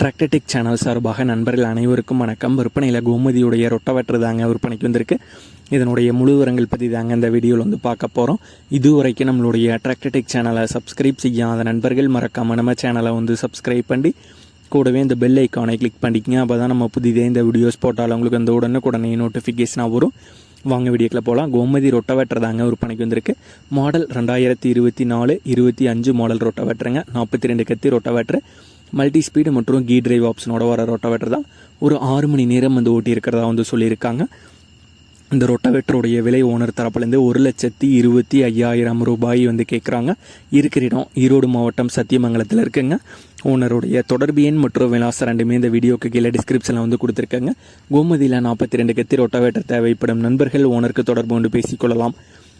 Tractor Tech channel சார்பாக நண்பர்கள் அனைவருக்கும் வணக்கம். விற்பனையில் கோமதியுடைய ரொட்டவற்று தாங்க விற்பனைக்கு வந்திருக்கு. இதனுடைய முழு விவரங்கள் பற்றி தாங்க இந்த வீடியோவில் வந்து பார்க்க போகிறோம் இதுவரைக்கும் நம்மளுடைய டிராக்டர்டெக் சேனலை சப்ஸ்கிரைப் செய்யாத நண்பர்கள் மறக்காமல் நம்ம சேனலை வந்து சப்ஸ்கிரைப் பண்ணி கூடவே இந்த பெல் ஐக்கானை கிளிக் பண்ணிக்கங்க. அப்போ தான் நம்ம புதிதே இந்த வீடியோஸ் போட்டாலும் உங்களுக்கு அந்த உடனுக்குடனே நோட்டிஃபிகேஷனாக வரும். வாங்க வீடியோக்கில் போகலாம் கோமதி ரொட்டவெட்டர் தாங்க விற்பனைக்கு வந்திருக்கு. மாடல் ரெண்டாயிரத்தி இருபத்தி நாலு இருபத்தி அஞ்சு மாடல் ரொட்டவெட்டருங்க நாற்பத்தி ரெண்டு கத்தி ரொட்டவேட்டர் மல்டி ஸ்பீடு மற்றும் கீ டிரைவ் ஆப்ஷனோட வர ரொட்டவேட்டர் தான் ஒரு ஆறு மணி நேரம் வந்து ஓட்டி இருக்கிறதா வந்து சொல்லியிருக்காங்க. இந்த ரொட்டவேட்டருடைய விலை ஓனர் தரப்புலேருந்து ஒரு லட்சத்தி இருபத்தி ஐயாயிரம் ரூபாய் வந்து கேட்குறாங்க. இருக்கிற இடம் ஈரோடு மாவட்டம் சத்தியமங்கலத்தில் இருக்குங்க. ஓனருடைய தொடர்பு எண் மற்றும் விலாசம் ரெண்டுமே இந்த வீடியோக்கு கீழே டிஸ்கிரிப்ஷனில் வந்து கொடுத்துருக்காங்க. கோமதியில் நாற்பத்தி ரெண்டு கத்தி ரொட்டவேட்டர் தேவைப்படும் நண்பர்கள் ஓனருக்கு தொடர்பு கொண்டு பேசிக்கொள்ளலாம்